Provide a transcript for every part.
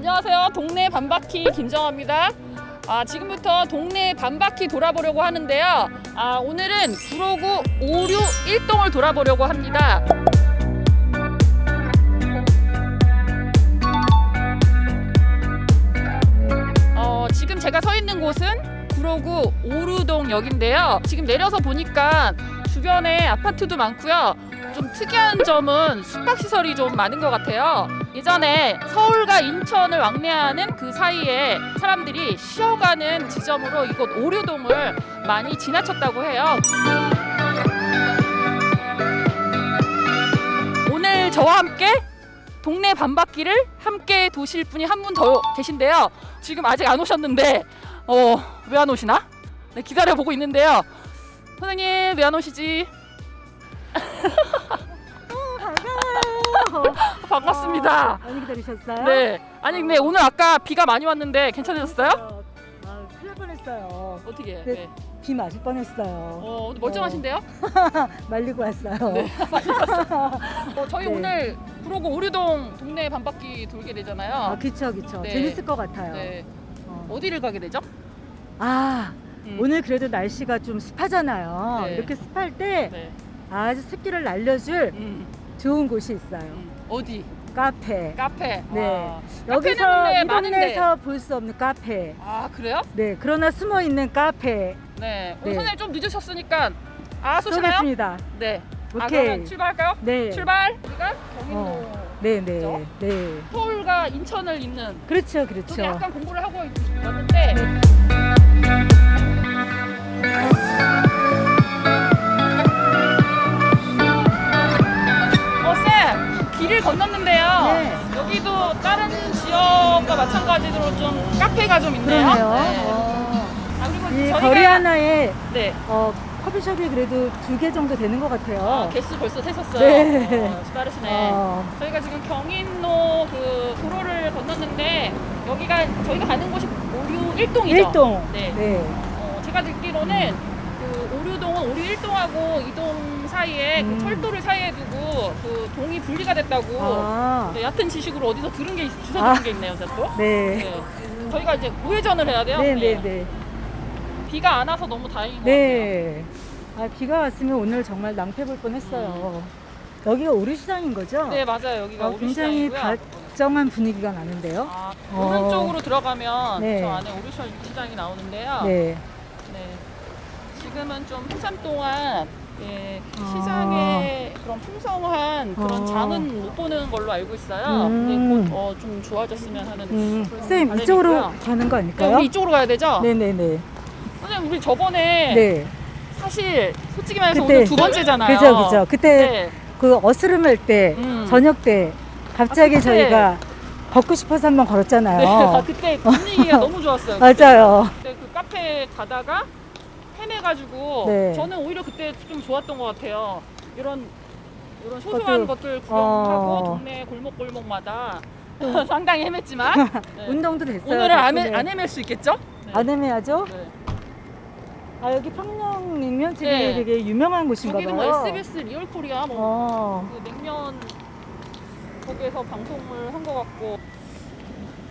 안녕하세요. 동네 반바퀴 김정아입니다. 아, 지금부터 동네 반바퀴 돌아보려고 하는데요. 아, 오늘은 구로구 561동을 돌아보려고 합니다. 어, 지금 제가 서 있는 곳은 구로구 오루동역인데요. 지금 내려서 보니까 주변에 아파트도 많고요. 좀 특이한 점은 숙박시설이 좀 많은 것 같아요. 예전에 서울과 인천을 왕래하는 그 사이에 사람들이 쉬어가는 지점으로 이곳 오류동을 많이 지나쳤다고 해요. 오늘 저와 함께 동네 반바퀴를 함께 도실 분이 한 분 더 계신데요. 지금 아직 안 오셨는데 어, 왜 안 오시나? 네, 기다려 보고 있는데요. 선생님 왜 안 오시지? 반갑습니다. 아, 많이 기다리셨어요? 네. 아니 근데 오늘 아까 비가 많이 왔는데 괜찮으셨어요? 어, 아, 큰일 날 뻔했어요. 어떻게? 네. 네. 비 맞을 뻔했어요. 어, 멀쩡하신데요? 말리고 왔어요. 어, 저희 네. 오늘 구로구 오류동 동네 반바퀴 돌게 되잖아요. 아, 그쵸, 그쵸. 네. 재밌을 것 같아요. 네. 어. 어디를 가게 되죠? 아, 음. 오늘 그래도 날씨가 좀 습하잖아요. 네. 이렇게 습할 때 네. 아주 습기를 날려줄 음, 좋은 곳이 있어요. 음. 어디? 카페. 카페. 네. 아, 여기서 카페는 이 많은데. 동네에서 볼 수 없는 카페. 아 그래요? 네, 그러나 숨어 있는 카페 네. 네. 선생님 좀 늦으셨으니까 아 쏘시나요? 쏘겠습니다. 네. 아 오케이. 그러면 출발할까요? 네. 출발. 우리가 경인도 어. 네, 네, 그죠? 네. 서울과 인천을 잇는 그렇죠, 저도 그렇죠. 약간 공부를 하고 있었는데 건넜는데요. 네. 여기도 다른 지역과 마찬가지로 좀 카페가 좀 있네요. 그러네요. 네. 어. 아, 그리고 이 저희가 거리 하나에 네. 어, 커피숍이 그래도 두 개 정도 되는 것 같아요. 아, 개수 벌써 세셨어요. 네. 어, 빠르시네. 어, 저희가 지금 경인로 그 도로를 건넜는데 여기가 저희가 가는 곳이 오류 1동이죠. 일동. 네. 네. 어, 제가 듣기로는 그 오류동은 오류 1동하고 2동 사이에 음. 그 철도를 사이에 두고 그 동이 분리가 됐다고 아, 네, 얕은 지식으로 어디서 들은 게 있- 주워 아. 들은 게 있네요, 제가 또. 네. 네. 저희가 이제 우회전을 해야 돼요. 네, 네, 네. 비가 안 와서 너무 다행인 것 네. 아, 비가 왔으면 오늘 정말 낭패 볼 뻔했어요. 여기가 오류시장인 거죠? 같아요. 네, 맞아요. 여기가 어, 굉장히 오류시장이고요. 다정한 분위기가 나는데요. 아, 어. 오른쪽으로 들어가면 네. 저 안에 오류시 시장이 나오는데요. 네. 네. 지금은 좀 한참 동안 예, 아. 시장의 그런 풍성한 그런 어. 장은 못 보는 걸로 알고 있어요. 음. 근데 곧 어, 좀 좋아졌으면 하는 음, 그런 쌤, 바람이 이쪽으로 있고요. 가는 거 네, 아닐까요? 우리 이쪽으로 가야 되죠? 네네네. 선생님 우리 저번에 네. 사실 솔직히 말해서 오늘 두 번째잖아요. 그죠, 그죠. 그때 네. 그 어스름할 때, 음. 저녁 때, 갑자기 아, 그때. 저희가 걷고 싶어서 한번 네. 걸었잖아요. 아, 그때 분위기가 너무 좋았어요. 그때. 맞아요. 그때 그 카페 가다가 헤매가지고 네. 저는 오히려 그때 좀 좋았던 것 같아요. 이런 이런 소소한 그것도- 것들 구경하고 어. 동네 골목 골목마다 상당히 헤맸지만 네. 운동도 됐어요. 오늘은 안, 헤. 안 헤맬 수 있겠죠? 네. 안 헤매야죠? 네. 아, 여기 평양 냉면집이 네. 되게 유명한 곳인가 저기는 봐요. 뭐 SBS 리얼 코리아 뭐 어. 그 냉면 거기에서 방송을 한 것 같고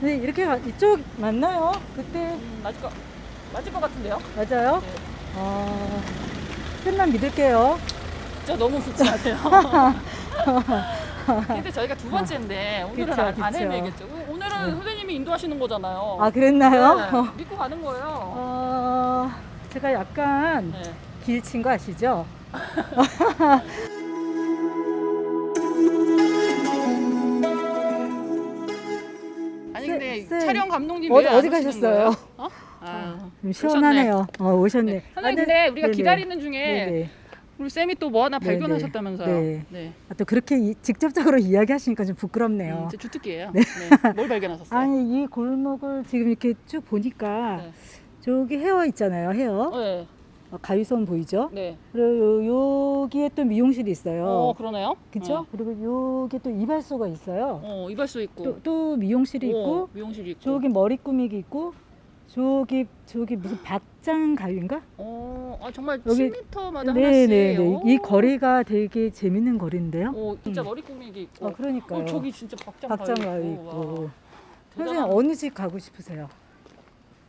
네, 이렇게 가- 이쪽 맞나요? 그때 음, 맞을 것 맞을 것 같은데요? 맞아요? 네. 어. 쌤만 믿을게요. 진짜 너무 붙지 마세요. 근데 저희가 두 번째인데 오늘은 그쵸, 안, 안 그쵸. 헤매겠죠. 오늘은 네. 선생님이 인도하시는 거잖아요. 아, 그랬나요? 네, 믿고 가는 거예요. 어, 제가 약간 네. 길친 거 아시죠? 아니 쌤, 근데 쌤, 촬영 감독님 어디- 왜안 어디 오시는 가셨어요? 거예요? 어? 아, 좀 시원하네요. 어, 오셨네. 네. 선생님 아, 근데 우리가 네네. 기다리는 중에 네네. 우리 쌤이 또 뭐 하나. 발견하셨다면서요? 네. 네. 아, 또 그렇게 이- 직접적으로 이야기하시니까 좀 부끄럽네요. 음, 제 주특기예요. 네. 네. 뭘 발견하셨어요? 아니 이 골목을 지금 이렇게 쭉 보니까 네. 저기 헤어 있잖아요. 헤어 네. 어, 가위선 보이죠? 네. 그리고 요, 여기에 또 미용실이 있어요. 어, 그러네요. 그죠? 그리고 여기 또 이발소가 있어요. 어, 어 이발소 있고. 또, 또 미용실이 어, 있고 미용실이 있고. 저기 머리 꾸미기 있고 저기 저기 무슨 박장 가위인가? 어, 아 정말 여기- 7m마다 하나씩. 네네네. 이 오. 거리가 되게 재밌는 거리인데요. 어, 진짜 음. 머리 꾸미기 있고. 아 그러니까요. 어, 저기 진짜 박장 박장 가위 있고. 있고. 선생님 대단한- 어느 집 가고 싶으세요?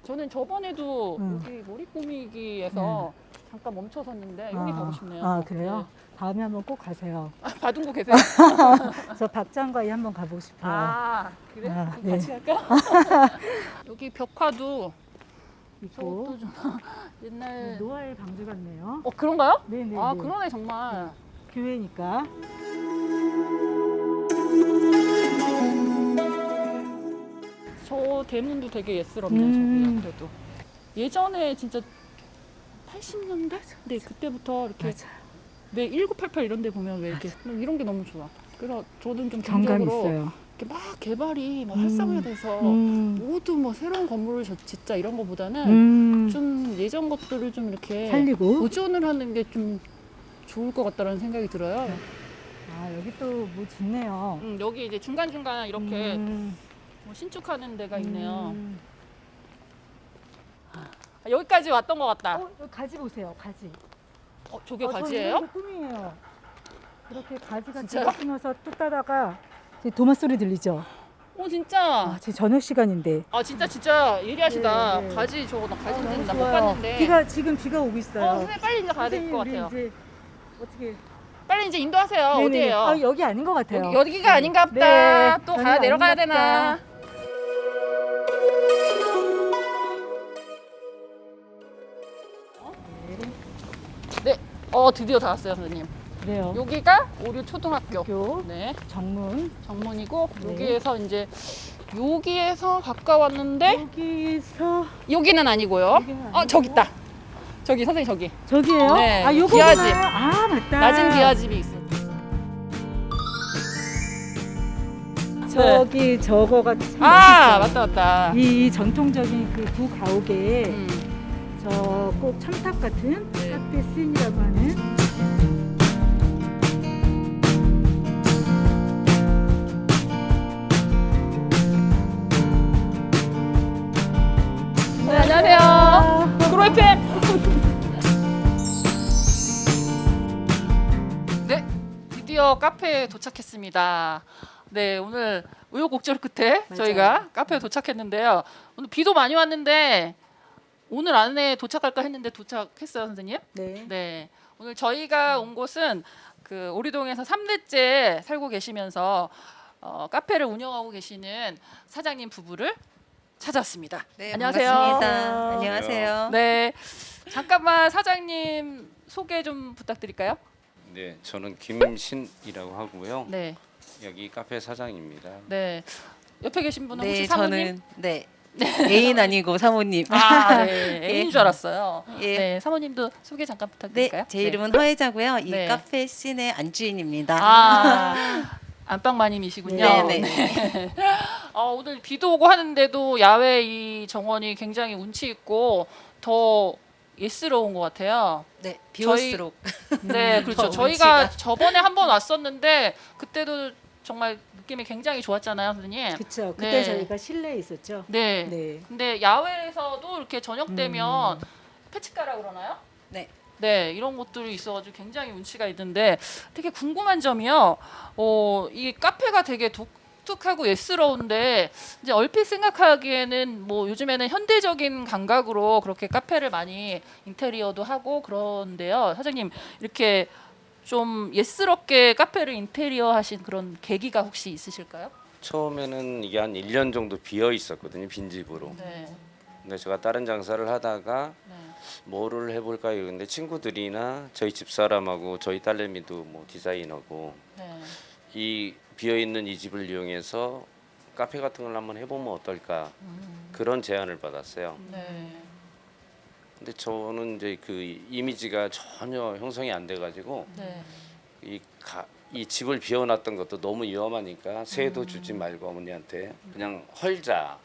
저는 저번에도 음. 여기 머리 꾸미기에서 잠깐 멈춰 섰는데 여기 아, 가고 싶네요. 아 그래요? 다음에 한번 꼭 가세요. 네. 아, 바둥고 계세요? 저 박장과이 한번 가보고 싶어요. 아 그래? 아, 그럼 네. 같이 갈까? 여기 벽화도 있고 저것도 좀 옛날 노아의 방주 같네요. 어 그런가요? 네네. 아 그러네 정말. 교회니까. 저 대문도 되게 예스럽네요. 음. 저기 그래도 예전에 진짜 80년대? 네 그때부터 이렇게 맞아. 왜1988 이런 데 보면 왜 이렇게 이런 게 너무 좋아. 그래서 저는 좀 경감 개인적으로 있어요. 이렇게 막 개발이 막 음. 활성화돼서 음. 모두 뭐 새로운 건물을 저- 짓자 이런 거보다는 음. 좀 예전 것들을 좀 이렇게 살리고. 보존을 하는 게 좀 좋을 것 같다라는 생각이 들어요. 아 여기 또뭐 짓네요. 음, 여기 이제 중간 중간 이렇게 음. 뭐 신축하는 데가 있네요. 음. 아, 여기까지 왔던 것 같다. 어, 여기 가지 보세요. 가지. 어, 저게 어, 저 가지예요? 게 꿈이에요. 이렇게 가지가 진짜요? 피면서 뚝 따다가 이제 도마 소리 들리죠? 어 진짜. 아, 지금 저녁 시간인데. 아 진짜 진짜 예리하시다. 네, 네. 가지 저거 나 가지 아, 너무 좋아요. 봤는데. 비가 지금 비가 오고 있어요. 어 선생님 빨리 이제 가야 될 것 선생님, 같아요. 우리 이제 어떻게 빨리 이제 인도하세요. 네네네. 어디예요? 아, 여기 아닌 것 같아요. 여기, 여기가 아닌가 보다. 네, 또 가야 내려가야 되나? 보다. 어 드디어 다 왔어요 선생님. 그래요. 여기가 오류 초등학교. 학교 네. 정문 정문이고 네. 여기에서 이제 여기에서 가까웠는데 여기서 여기는 아니고요. 여기는 어 저기 있다. 저기 선생님 저기 저기예요? 네, 아 요거구나. 기아집. 아 맞다. 낮은 기와집이 있어. 저기 저거가 참 아. 맞다 맞다. 이 전통적인 그 구가옥에 음. 저 꼭 첨탑 같은 네. 카페 씬이라고 하는 네, 안녕하세요. 그로이팬. 네, 드디어 카페에 도착했습니다. 네, 오늘 우여곡절 끝에 맞아요. 저희가 카페에 도착했는데요. 오늘 비도 많이 왔는데 오늘 안에 도착할까 했는데 도착했어요, 선생님. 네. 네, 오늘 저희가 온 곳은 그 오리동에서 3대째 살고 계시면서 어, 카페를 운영하고 계시는 사장님 부부를 찾았습니다. 네, 안녕하세요. 반갑습니다. 안녕하세요. 네, 잠깐만 사장님 소개 좀 부탁드릴까요? 네, 저는 김신이라고 하고요. 네, 여기 카페 사장입니다. 네. 옆에 계신 분은 네, 혹시 사모님? 저는 네 애인 아니고 사모님. 아, 네, 애인 예. 줄 알았어요. 예. 네, 사모님도 소개 잠깐 네, 부탁드릴까요? 제 이름은 허혜자고요. 이 네. 카페 씬의 안주인입니다. 아, 안방마님이시군요. 네, 네. 어, 오늘 비도 오고 하는데도 야외 이 정원이 굉장히 운치 있고 더 예스러운 것 같아요. 네, 비올수록 네, 그렇죠. 더 저희가. 저번에 한 번 왔었는데 그때도 정말 느낌이 굉장히 좋았잖아요, 선생님. 그렇죠. 그때 네. 저희가 실내에 있었죠. 네. 네. 근데 야외에서도 이렇게 저녁 되면 음. 패치카라 그러나요? 네. 네, 이런 것들이 있어가지고 굉장히 운치가 있는데 되게 궁금한 점이요. 어, 이 카페가 되게 독특하고 예스러운데 이제 얼핏 생각하기에는 뭐 요즘에는 현대적인 감각으로 그렇게 카페를 많이 인테리어도 하고 그런데요. 사장님 이렇게 좀 예스럽게 카페를 인테리어 하신 그런 계기가 혹시 있으실까요? 처음에는 이게 한 1년 정도 비어 있었거든요, 빈집으로. 네. 근데 제가 다른 장사를 하다가 네. 뭐를 해볼까 근데 친구들이나 저희 집사람하고 저희 딸내미도 뭐 디자이너고 네. 이 비어 있는 이 집을 이용해서 카페 같은 걸 한번 해보면 어떨까 음, 그런 제안을 받았어요. 네. 근데 저는 이제 그 이미지가 전혀 형성이 안 돼가지고 네. 이, 가, 이 집을 비워놨던 것도 너무 위험하니까 새도 주지 말고 어머니한테 그냥 헐자.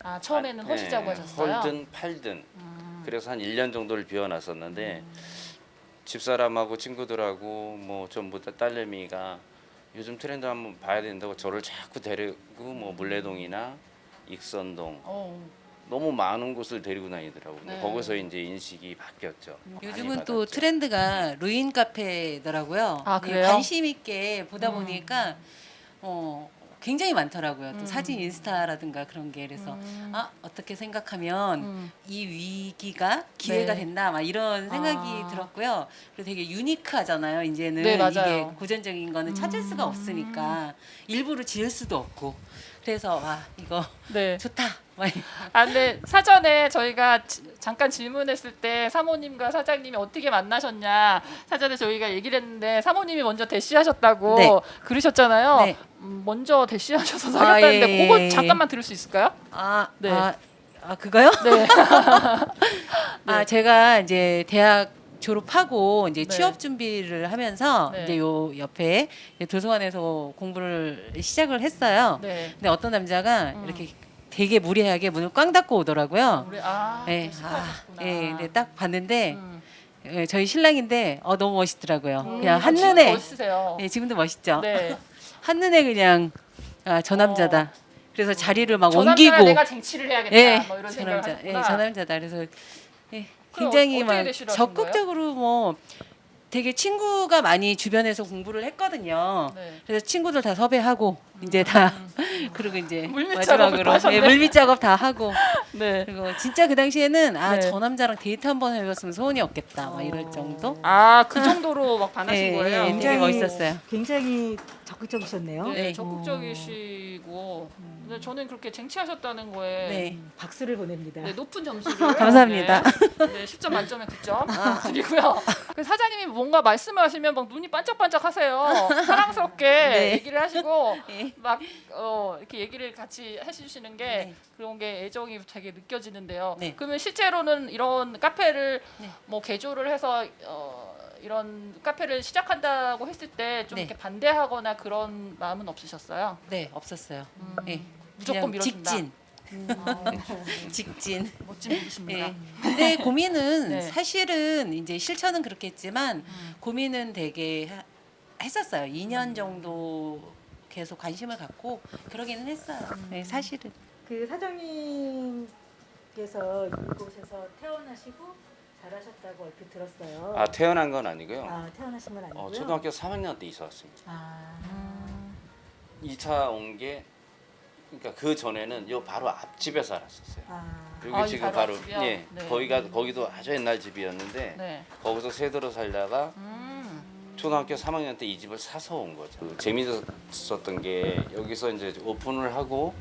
아 처음에는 아, 허시자고 예, 하셨어요. 헐든 팔든. 음. 그래서 한 1년 정도를 비워놨었는데 집사람하고 친구들하고 뭐 전부 다 딸내미가 요즘 트렌드 한번 봐야 된다고 저를 자꾸 데리고 뭐 물레동이나 익선동 어. 너무 많은 곳을 데리고 다니더라고요. 근데 네. 거기서 이제 인식이 바뀌었죠. 요즘은 또 받았죠. 트렌드가 루인 카페더라고요. 아, 네, 그래요? 관심 있게 보다 음. 보니까 어 굉장히 많더라고요. 또 음. 사진 인스타라든가 그런 게 그래서 음. 아 어떻게 생각하면 음. 이 위기가 기회가 네. 된다 막 이런 생각이 아. 들었고요. 그리고 되게 유니크하잖아요. 이제는 네, 맞아요. 이게 고전적인 거는 찾을 수가 음. 없으니까 일부러 지을 수도 없고 그래서 와 이거 네. 좋다. 막 아 근데 사전에 저희가 지- 잠깐 질문했을 때 사모님과 사장님이 어떻게 만나셨냐 사전에 저희가 얘기를 했는데 사모님이 먼저 대시하셨다고 네. 그러셨잖아요. 네. 음, 먼저 대시하셔서 아, 사귀었다는데 예, 예, 그거 예. 잠깐만 들을 수 있을까요? 아, 네. 아, 아 그거요? 네. 아 제가 이제 대학 졸업하고 이제 네. 취업 준비를 하면서 네. 이제 요 옆에 도서관에서 공부를 시작을 했어요. 네. 근데 어떤 남자가 음. 이렇게 되게 무례하게 문을 꽝 닫고 오더라고요. 우리 아, 네, 또 아. 예, 근데 딱 봤는데 음. 예, 저희 신랑인데 어 너무 멋있더라고요. 음, 그냥 한 지금 눈에 멋있으세요. 예, 지금도 멋있죠. 네. 한 눈에 그냥 아, 저 남자다. 그래서 자리를 막저 옮기고 내가 쟁취를 해야겠다. 예, 뭐 이런 저 생각을 남자, 예, 하셨구나. 저 남자다. 그래서 예, 그럼 굉장히 어떻게 막 되시러 하신 적극적으로 뭐 되게 친구가 많이 주변에서 공부를 했거든요. 네. 그래서 친구들 다 섭외하고 이제 다 음. 그리고 이제 물밑 작업을 마지막으로 하셨네. 예, 물밑 작업 다 하고 네. 그리고 진짜 그 당시에는 아 네. 저 남자랑 데이트 한 번 해봤으면 소원이 없겠다 막 이럴 어. 정도. 아, 그 정도로 막 반하신 예, 거예요. 예, 되게 멋있었어요. 굉장히 적극적이셨네요. 네, 네. 적극적이시고 근데 저는 그렇게 쟁취하셨다는 거에 네. 음, 박수를 보냅니다. 네, 높은 점수를 감사합니다. 네, 네, 10점 만점에 9점 드리고요. 그 사장님이 뭔가 말씀을 하시면 막 눈이 반짝반짝 하세요. 사랑스럽게 네. 얘기를 하시고 예. 막 어, 이렇게 얘기를 같이 해주시는 게 네. 그런 게 애정이 되게 느껴지는데요. 네. 그러면 실제로는 이런 카페를 네. 뭐 개조를 해서 어, 이런 카페를 시작한다고 했을 때 좀 네. 이렇게 반대하거나 그런 마음은 없으셨어요? 네 없었어요. 음, 예. 무조건 그냥 밀어준다. 직진, 아, 직진. 멋진 분이십니다. 예. 근데 고민은 네. 사실은 이제 실천은 그렇겠지만 음. 고민은 되게 하- 했었어요. 2년 정도 계속 관심을 갖고 그러기는 했어요. 음. 네, 사실은. 그 사장님께서 이곳에서 태어나시고 잘하셨다고 얼핏 들었어요. 아 태어난 건 아니고요. 아, 태어나신 건 아니고요. 어, 초등학교 3학년 때 이사 왔습니다. 아, 음. 이사 온 게 그러니까 그 전에는 요 바로 앞집에 살았었어요. 아, 여기 아, 이 지금 바로 바로 앞집이요? 예 네. 거기가 거기도 아주 옛날 집이었는데 네. 거기서 세대로 살다가 음. 초등학교 3학년 때 이 집을 사서 온 거죠. 그 재밌었던 게 여기서 이제 오픈을 하고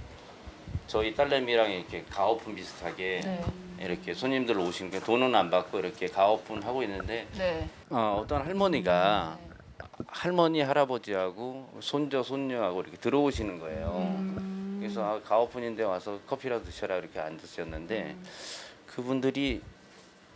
저희 딸내미랑 이렇게 가오픈 비슷하게 네. 이렇게 손님들 오신 게 돈은 안 받고 이렇게 가오픈 하고 있는데 네. 어, 어떤 할머니가 할머니 할아버지하고 손자 손녀하고 이렇게 들어오시는 거예요. 음. 그래서 아, 가오픈인데 와서 커피라도 드셔라 이렇게 앉으셨는데 음. 그분들이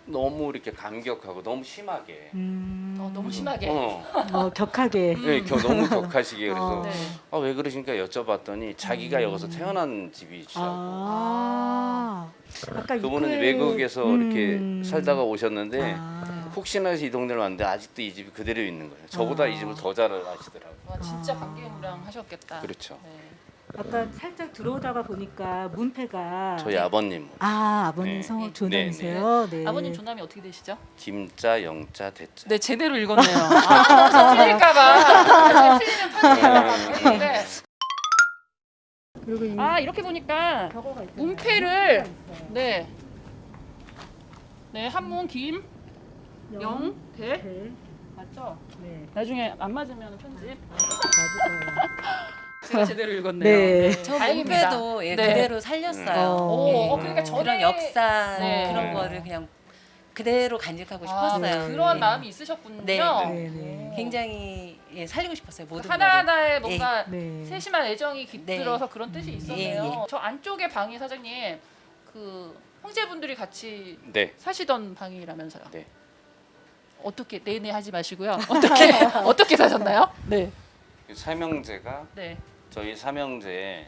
너무 이렇게 감격하고 너무 심하게 음, 어, 너무 심하게. 어, 어, 격하게. 네, 겨- 너무 격하시게 그래서 어. 네. 아, 왜 그러십니까 여쭤봤더니 자기가 음. 여기서 태어난 집이시라고 아, 아까 그분은 이클- 외국에서 음. 이렇게 살다가 오셨는데 아, 혹시나 해서 이 동네를 왔는데 아직도 이 집이 그대로 있는 거예요 저보다 아. 이 집을 더 잘 아시더라고요 와, 진짜 아. 감개무량하셨겠다. 그렇죠 네. 아까 살짝 들어오다가 보니까 문패가 저희 아버님 아 아버님 네. 성 네. 조남이세요. 네. 아버님 조남이 어떻게 되시죠? 김자 영자 대자 네, 제대로 읽었네요. 아, 틀릴까봐. 틀리면. 그리고 이 아, 이렇게 보니까 벽어가. 문패를. 네. 네, 한문 김, 영, 대. 대. 맞죠? 네. 나중에 안 맞으면 편집. 맞아요. 제가 제대로 읽었네요. 네. 저 다행입니다. 몸빼도 예, 네. 그대로 살렸어요. 어. 오, 예. 어, 그러니까 전에 그런 역사 네. 그런 거를 그냥 그대로 간직하고 아, 싶었어요. 그런 예. 마음이 있으셨군요. 네, 네, 네. 굉장히 예, 살리고 싶었어요. 모든 거를. 하나하나에 뭔가 네. 세심한 애정이 깃들어서 네. 그런 뜻이 예, 있었네요. 예. 저 안쪽에 방이 사장님 그 형제분들이 같이 네 사시던 방이라면서요. 네. 어떻게 네네 하지 마시고요. 어떻게 어떻게 사셨나요? 네. 그 삼형제가 네. 저희 삼형제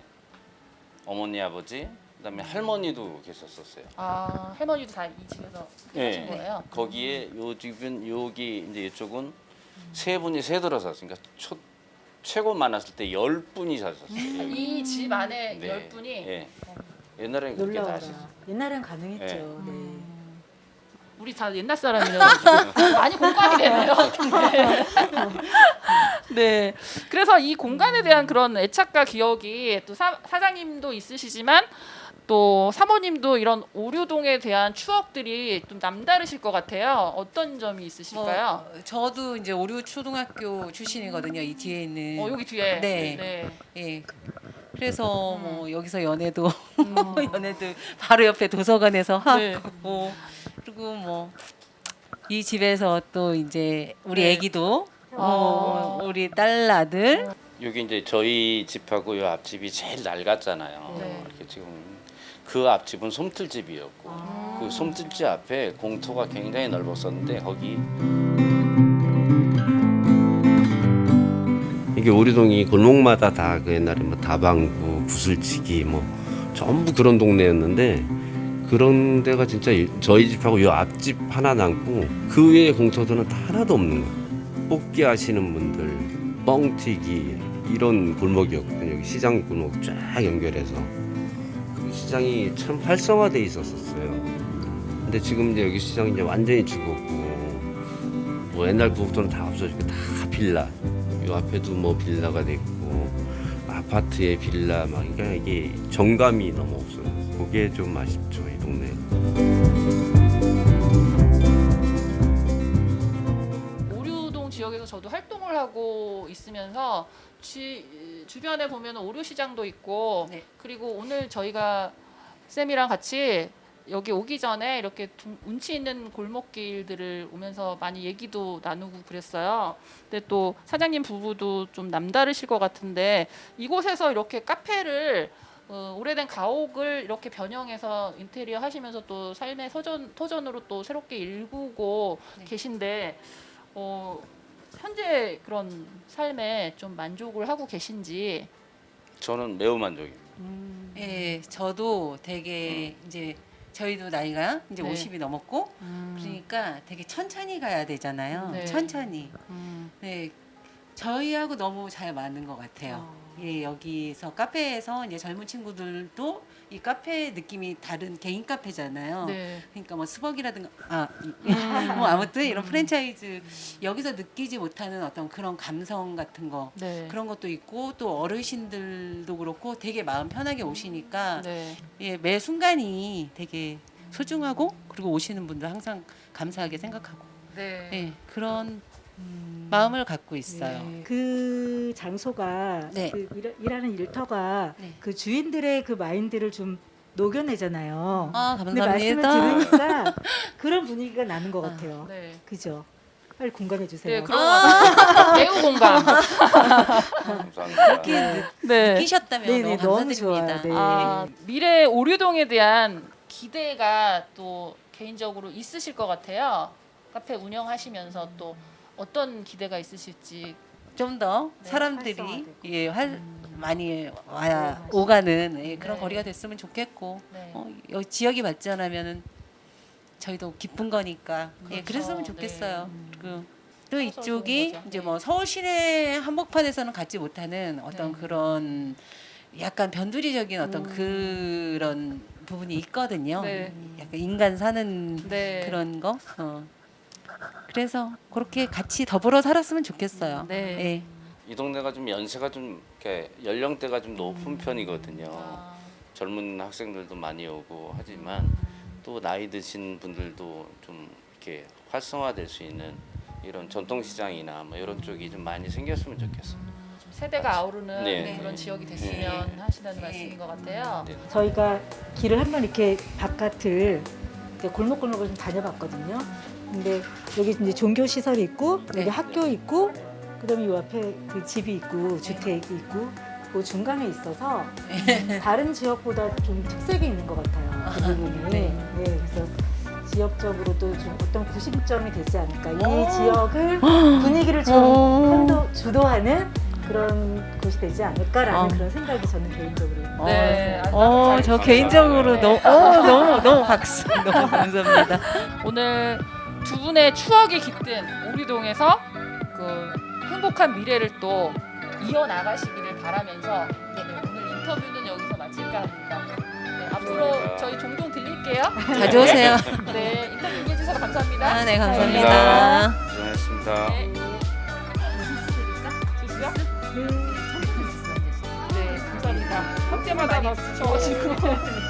어머니 아버지 그다음에 할머니도 계셨었어요 아 할머니도 다 이 집에서 사신 거예요. 거기에 요 집은 여기 이제 이쪽은 세 분이 세 들어 샀으니까 초, 최고 많았을 때 열 분이 사셨어요. 여기. 이집 안에 네. 열 분이 예. 옛날에는 그렇게 다 놀라워라. 하셨어요. 옛날엔 가능했죠. 네. 네. 음. 우리 다 옛날 사람이라가지고 많이 공감이 되네요. 네. 네. 그래서 이 공간에 대한 그런 애착과 기억이 또 사, 사장님도 있으시지만 또 사모님도 이런 오류동에 대한 추억들이 좀 남다르실 것 같아요. 어떤 점이 있으실까요? 뭐, 저도 이제 오류 초등학교 출신이거든요. 이 뒤에 있는. 어, 여기 뒤에. 네. 네. 예. 그래서 뭐 여기서 연애도 음. 연애도 바로 옆에 도서관에서 하고 네. 그리고 뭐 이 집에서 또 이제 우리 네. 애기도 어. 어, 우리 딸 아들 여기 이제 저희 집하고 요 앞집이 제일 낡았잖아요. 네. 이렇게 지금 그 앞집은 솜틀집이었고 아. 그 솜틀집 앞에 공터가 굉장히 넓었었는데 거기 이게 오리동이 골목마다 다 그 옛날에 뭐 다방구, 구슬치기 뭐 전부 그런 동네였는데 그런 데가 진짜 이- 저희 집하고 요 앞집 하나 남고 그 외에 공터들은 다 하나도 없는 거예요. 뽑기 하시는 분들, 뻥튀기 이런 골목이었거든요. 여기 시장 골목 쫙 연결해서 그 시장이 참 활성화돼 있었었어요. 근데 지금 이제 여기 시장이 이제 완전히 죽었고 뭐 옛날 부엌들은 다 없어지고 다 빌라. 요 앞에도 뭐 빌라가 됐고 아파트에 빌라 막 그러니까 이게 정감이 너무 없어요. 그게 좀 아쉽죠 이 동네. 오류동 지역에서 저도 활동을 하고 있으면서 지, 주변에 보면 오류 시장도 있고 네. 그리고 오늘 저희가 쌤이랑 같이 여기 오기 전에 이렇게 둥- 운치 있는 골목길들을 오면서 많이 얘기도 나누고 그랬어요. 근데 또 사장님 부부도 좀 남다르실 것 같은데 이곳에서 이렇게 카페를 어, 오래된 가옥을 이렇게 변형해서 인테리어 하시면서 또 삶의 서전, 터전으로 또 새롭게 일구고 네. 계신데 어, 현재 그런 삶에 좀 만족을 하고 계신지 저는 매우 만족입니다. 음, 예, 저도 되게 이제 저희도 나이가 이제 네. 50이 넘었고 음, 그러니까 되게 천천히 가야 되잖아요. 네. 천천히. 음, 네. 저희하고 너무 잘 맞는 것 같아요. 어. 예, 여기서 카페에서 이제 젊은 친구들도 이 카페 느낌이 다른 개인 카페잖아요. 네. 그러니까 뭐 스벅이라든가 아, 이- 음. 뭐 아무튼 이런 프랜차이즈 여기서 느끼지 못하는 어떤 그런 감성 같은 거 네. 그런 것도 있고 또 어르신들도 그렇고 되게 마음 편하게 오시니까 네. 예, 매 순간이 되게 소중하고 그리고 오시는 분들 항상 감사하게 생각하고 네. 예, 그런 마음을 갖고 있어요. 네. 그 장소가 네. 그 일, 일하는 일터가 네. 그 주인들의 그 마인드를 좀 녹여내잖아요. 아 근데 말씀을 감사합니다. 들으니까 그런 분위기가 나는 것 아, 같아요. 네. 그죠? 빨리 공감해 주세요. 네, 그런 것 같아요. 매우 공감. 감사합니다. 네. 느끼셨다면 네, 너무 네, 너무 감사드립니다. 좋아요. 네. 아, 미래 오류동에 대한 기대가 또 개인적으로 있으실 것 같아요. 카페 운영하시면서 또 어떤 기대가 있으실지. 좀 더 네, 사람들이 활성화되고. 예, 활, 많이 와야 네, 오가는 예, 그런 네. 거리가 됐으면 좋겠고 네. 어, 여기 지역이 발전하면은 저희도 기쁜 거니까 예, 그렇죠. 그랬으면 좋겠어요. 네. 그리고 또 서서 이쪽이 좋은 거죠. 이제 네. 뭐 서울 시내 한복판에서는 갖지 못하는 어떤 네. 그런 약간 변두리적인 어떤 음. 그런 부분이 있거든요. 네. 약간 인간 사는 네. 그런 거. 어. 그래서 그렇게 같이 더불어 살았으면 좋겠어요. 네. 예. 이 동네가 좀 연세가 좀 이렇게 연령대가 좀 높은 편이거든요. 아, 젊은 학생들도 많이 오고 하지만 또 나이 드신 분들도 좀 이렇게 활성화될 수 있는 이런 전통시장이나 뭐 이런 쪽이 좀 많이 생겼으면 좋겠어요. 좀 세대가 아우르는 네. 그런 지역이 됐으면 하시는 네. 말씀인 것 같아요. 네. 저희가 길을 한번 이렇게 바깥을 이렇게 골목골목을 좀 다녀봤거든요. 근데 여기 이제 종교 시설이 있고 네. 여기 학교 있고 그다음에 이 앞에 그 집이 있고 주택이 있고 그 중간에 있어서 다른 지역보다 좀 특색이 있는 것 같아요. 그 부분이. 네. 네. 그래서 지역적으로도 좀 어떤 구심점이 되지 않을까. 이 오. 지역을 분위기를 좀 오. 선도, 주도하는 그런 곳이 되지 않을까라는 어. 그런 생각이 저는 개인적으로 네, 어, 잘저 해주셨어요. 개인적으로 네. 너무, 어, 너무, 너무 박수. 너무 감사합니다. 오늘 두 분의 추억이 깃든 오리동에서 그 행복한 미래를 또 이어나가시기를 바라면서 네, 오늘 인터뷰는 여기서 마칠까 합니다. 네, 앞으로 저희 종종 들릴게요. 자주 오세요. 네, 인터뷰 해주셔서 감사합니다. 아, 네, 감사합니다. 고생하셨습니다. 네. 주시요? 네, 감사합니다. 할 때마다 막 주셔가지고.